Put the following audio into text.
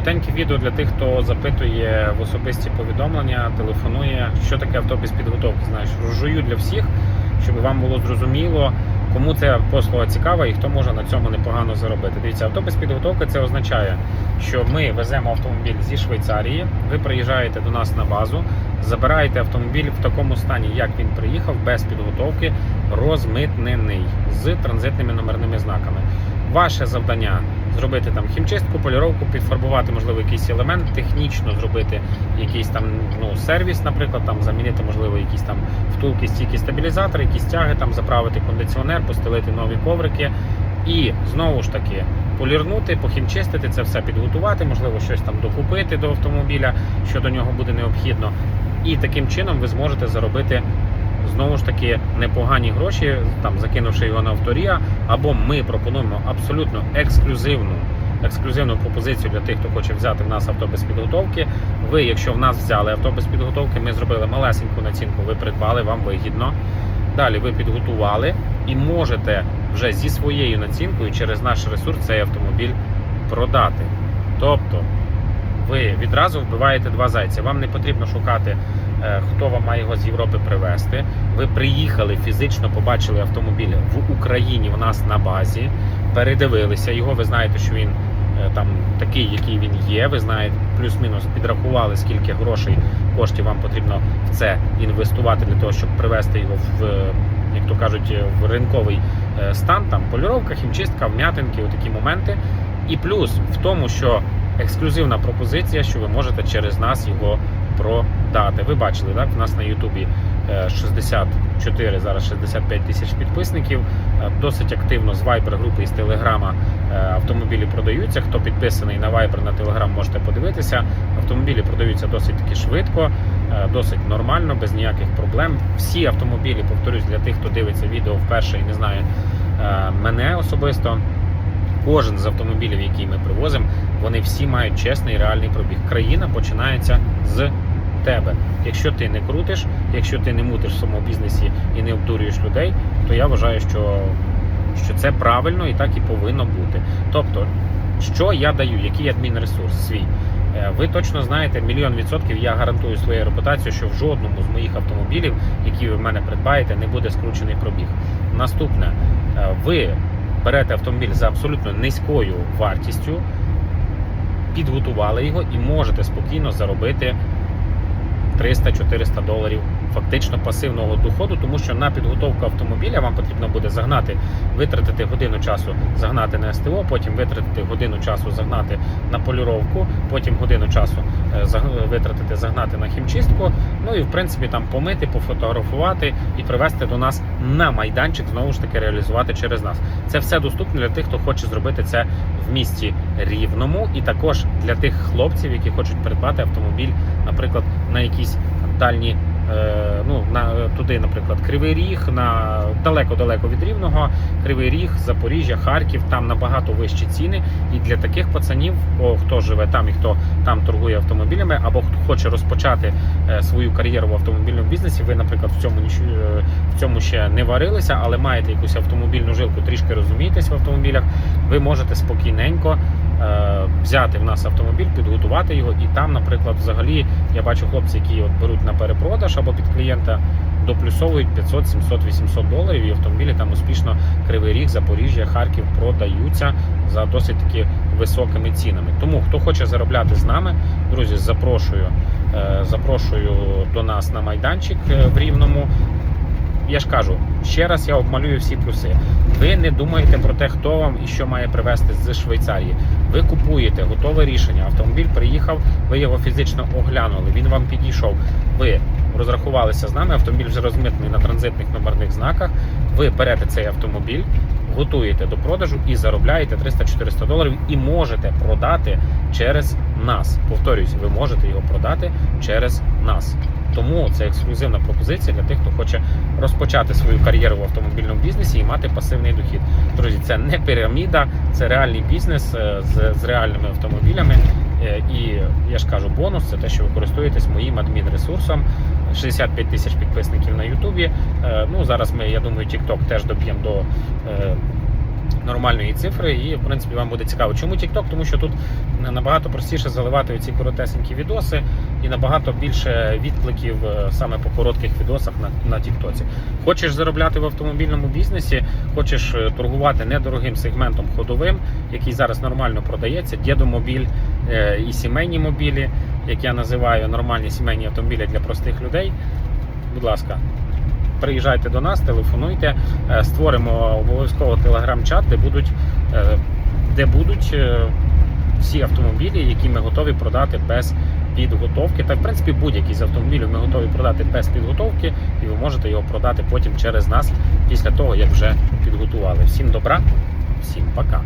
Коротеньке відео для тих, хто запитує в особисті повідомлення, телефонує, що таке авто без підготовки. Знаєш, жую для всіх, щоб вам було зрозуміло, кому ця послуга цікава і хто може на цьому непогано заробити. Дивіться, авто без підготовки це означає, що ми веземо автомобіль зі Швейцарії. Ви приїжджаєте до нас на базу, забираєте автомобіль в такому стані, як він приїхав, без підготовки, розмитнений з транзитними номерними знаками. Ваше завдання зробити там хімчистку, поліровку, підфарбувати, можливо, якийсь елемент, технічно зробити якийсь там ну, сервіс, наприклад, там замінити, можливо, якісь там втулки, стійки, стабілізатори, якісь тяги, там заправити кондиціонер, постелити нові коврики. І знову ж таки полірнути, похімчистити це все підготувати, можливо, щось там докупити до автомобіля, що до нього буде необхідно. І таким чином ви зможете заробити знову ж таки непогані гроші, там закинувши його на авторія, або ми пропонуємо абсолютно ексклюзивну. Ексклюзивну пропозицію для тих, хто хоче взяти в нас авто без підготовки. Ви, якщо в нас взяли авто без підготовки, ми зробили малесеньку націнку, ви придбали, вам вигідно. Далі ви підготували і можете вже зі своєю націнкою через наш ресурс цей автомобіль продати. Тобто ви відразу вбиваєте два зайця. Вам не потрібно шукати, хто вам має його з Європи привезти. Ви приїхали фізично, побачили автомобіль в Україні в нас на базі, передивилися його. Ви знаєте, що він е, там такий, який він є. Ви знаєте, плюс-мінус підрахували, скільки грошей коштів вам потрібно в це інвестувати для того, щоб привести його в, е, як то кажуть, е, в ринковий е, стан. Там поліровка, хімчистка, вм'ятинки, отакі моменти. І плюс в тому, що ексклюзивна пропозиція, що ви можете через нас його продати. Ви бачили, так? У нас на Ютубі е, 64, зараз 65 тисяч підписників. Е, Досить активно з Viber групи і з Телеграма е, автомобілі продаються. Хто підписаний на Viber, на Telegram, можете подивитися. Автомобілі продаються досить таки швидко, е, досить нормально, без ніяких проблем. Всі автомобілі, повторюсь, для тих, хто дивиться відео вперше і не знає е, мене особисто. Кожен з автомобілів, які ми привозимо, вони всі мають чесний реальний пробіг. Країна починається з тебе. Якщо ти не крутиш, якщо ти не мутиш в своєму бізнесі і не обдурюєш людей, то я вважаю, що, що це правильно і так і повинно бути. Тобто, що я даю, який адмінресурс свій. Е, Ви точно знаєте, мільйон відсотків я гарантую своєю репутацією, що в жодному з моїх автомобілів, які ви в мене придбаєте, не буде скручений пробіг. Наступне, е, ви берете автомобіль за абсолютно низькою вартістю, підготували його і можете спокійно заробити 300-400 доларів фактично пасивного доходу, тому що на підготовку автомобіля вам потрібно буде загнати, витратити годину часу, загнати на СТО, потім витратити годину часу, загнати на полюровку, потім годину часу е, витратити, загнати на хімчистку. Ну і в принципі там помити, пофотографувати і привезти до нас на майданчик, знову ж таки реалізувати через нас. Це все доступно для тих, хто хоче зробити це в місті рівному, і також для тих хлопців, які хочуть придбати автомобіль, наприклад, на якісь дальні. е, Ну, на туди, наприклад, Кривий Ріг, на далеко-далеко від Рівного, Кривий Ріг, Запоріжжя, Харків, там набагато вищі ціни. І для таких пацанів, хто живе там і хто там торгує автомобілями, або хто хоче розпочати е, свою кар'єру в автомобільному бізнесі, ви, наприклад, в цьому е, в цьому ще не варилися, але маєте якусь автомобільну жилку, трішки розумієтесь в автомобілях, ви можете спокійненько взяти в нас автомобіль, підготувати його, і там, наприклад, взагалі я бачу хлопці, які от беруть на перепродаж або під клієнта. Доплюсовують 500, 700, 800 доларів, і автомобілі там успішно Кривий Ріг, Запоріжжя, Харків продаються за досить таки високими цінами. Тому хто хоче заробляти з нами, друзі, запрошую, е, запрошую до нас на майданчик е, в Рівному. Я ж кажу, ще раз я обмалюю всі плюси. Ви не думаєте про те, хто вам і що має привезти з Швейцарії. Ви купуєте готове рішення. Автомобіль приїхав, ви його фізично оглянули. Він вам підійшов. Ви розрахувалися з нами. Автомобіль вже розмитний на транзитних номерних знаках. Ви берете цей автомобіль, готуєте до продажу і заробляєте 300-400 доларів і можете продати через нас. Повторюсь, ви можете його продати через нас. Тому це ексклюзивна пропозиція для тих, хто хоче розпочати свою кар'єру в автомобільному бізнесі і мати пасивний дохід. Друзі, це не піраміда, це реальний бізнес е, з, з реальними автомобілями. Е, І я ж кажу, бонус це те, що ви користуєтесь моїм адмінресурсом. 65 тисяч підписників на Ютубі. Е, Ну зараз ми, я думаю, TikTok теж доб'ємо до. Нормальної цифри, і в принципі вам буде цікаво. Чому TikTok? Тому що тут набагато простіше заливати ці коротесенькі відоси і набагато більше відкликів е, саме по коротких відосах на, на TikTok. Хочеш заробляти в автомобільному бізнесі, хочеш е, торгувати недорогим сегментом ходовим, який зараз нормально продається, дєдомобіль е, і сімейні мобілі, як я називаю нормальні сімейні автомобілі для простих людей. Будь ласка, приїжджайте до нас, телефонуйте, е, створимо обов'язково телеграм-чат, де будуть, е, де будуть е, всі автомобілі, які ми готові продати без підготовки. Та в принципі будь-який з автомобілів ми готові продати без підготовки, і ви можете його продати потім через нас після того, як вже підготували. Всім добра, всім пока.